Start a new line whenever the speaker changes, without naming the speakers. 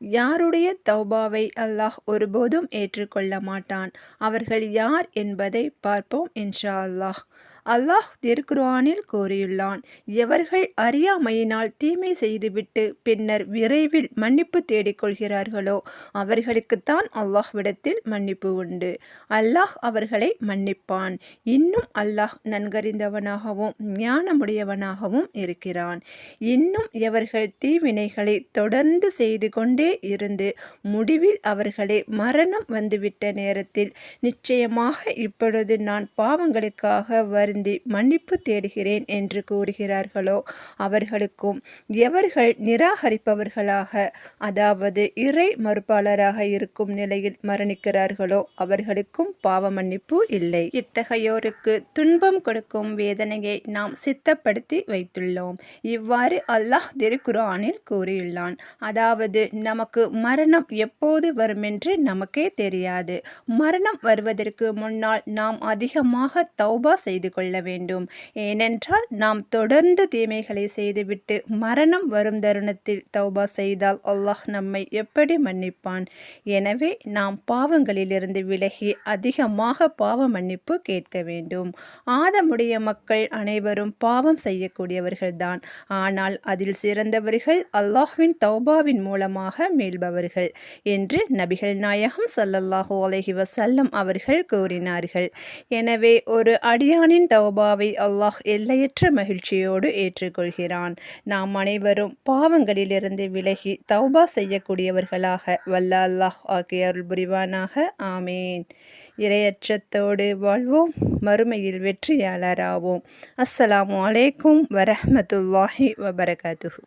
யாருடைய தௌபாவை அல்லாஹ் ஒருபோதும் ஏற்றுக்கொள்ள மாட்டான் அவர்கள் யார் என்பதை பார்ப்போம் இன்ஷா அல்லாஹ் அல்லாஹ் திருக்குர்ஆனில் கூறியுள்ளான் எவர்கள் அறியாமையினால் தீமை செய்துவிட்டு பின்னர் விரைவில் மன்னிப்பு தேடிக்கொள்கிறார்களோ அவர்களுக்குத்தான் அல்லாஹ்விடத்தில் மன்னிப்பு உண்டு. அல்லாஹ் அவர்களை மன்னிப்பான். இன்னும் அல்லாஹ் நன்கறிந்தவனாகவும் ஞானமுடையவனாகவும் இருக்கிறான். இன்னும் எவர்கள் தீவினைகளை தொடர்ந்து செய்து கொண்டே இருந்து முடிவில் அவர்களே மரணம் வந்துவிட்ட நேரத்தில் நிச்சயமாக இப்பொழுது நான் பாவங்களுக்காக வருந்தி மன்னிப்பு தேடுகிறேன் என்று கூறுகிறார்களோ? அவர்களுக்கும் எவர்கள் நிராகரிப்பவர்களாக அதாவது இறை மறுப்பாளராக இருக்கும் நிலையில் மரணிக்கிறார்களோ அவர்களுக்கும் பாவ மன்னிப்பு இல்லை. இத்தகையோருக்கு துன்பம் கொடுக்கும் வேதனையை நாம் சித்தப்படுத்தி வைத்துள்ளோம். இவ்வாறு அல்லாஹ் திருக்குரானில் கூறியுள்ளான். அதாவது நமக்கு மரணம் எப்போது வரும் என்று நமக்கே தெரியாது. மரணம் வருவதற்கு முன்னால் நாம் அதிகமாக தௌபா செய்து கொள்ள கொள்ள வேண்டும். ஏனென்றால் நாம் தொடர்ந்து தீமைகளை செய்துவிட்டு மரணம் வரும் தருணத்தில் தௌபா செய்தால் அல்லாஹ் நம்மை எப்படி மன்னிப்பான்? எனவே நாம் பாவங்களிலிருந்து விலகி அதிகமாக பாவ மன்னிப்பு கேட்க வேண்டும். ஆதமுடைய மக்கள் அனைவரும் பாவம் செய்யக்கூடியவர்கள்தான். ஆனால் அதில் சிறந்தவர்கள் அல்லாஹ்வின் தௌபாவின் மூலமாக மீள்பவர்கள் என்று நபிகள் நாயகம் சல்லல்லாஹு அலஹி வசல்லம் அவர்கள் கூறினார்கள். எனவே ஒரு அடியானின் தௌபாவை அல்லாஹ் எல்லையற்ற மகிழ்ச்சியோடு ஏற்றுக்கொள்கிறான். நாம் அனைவரும் பாவங்களிலிருந்து விலகி தௌபா செய்யக்கூடியவர்களாக வல்ல அல்லாஹ் ஆகிய அருள் புரிவானாக. ஆமீன். இரையற்றத்தோடு வாழ்வோம். மறுமையில் வெற்றியாளராவோம். அஸ்ஸலாமு அலைக்கும் வரமத்துல்லாஹி வபரகாத்துஹு.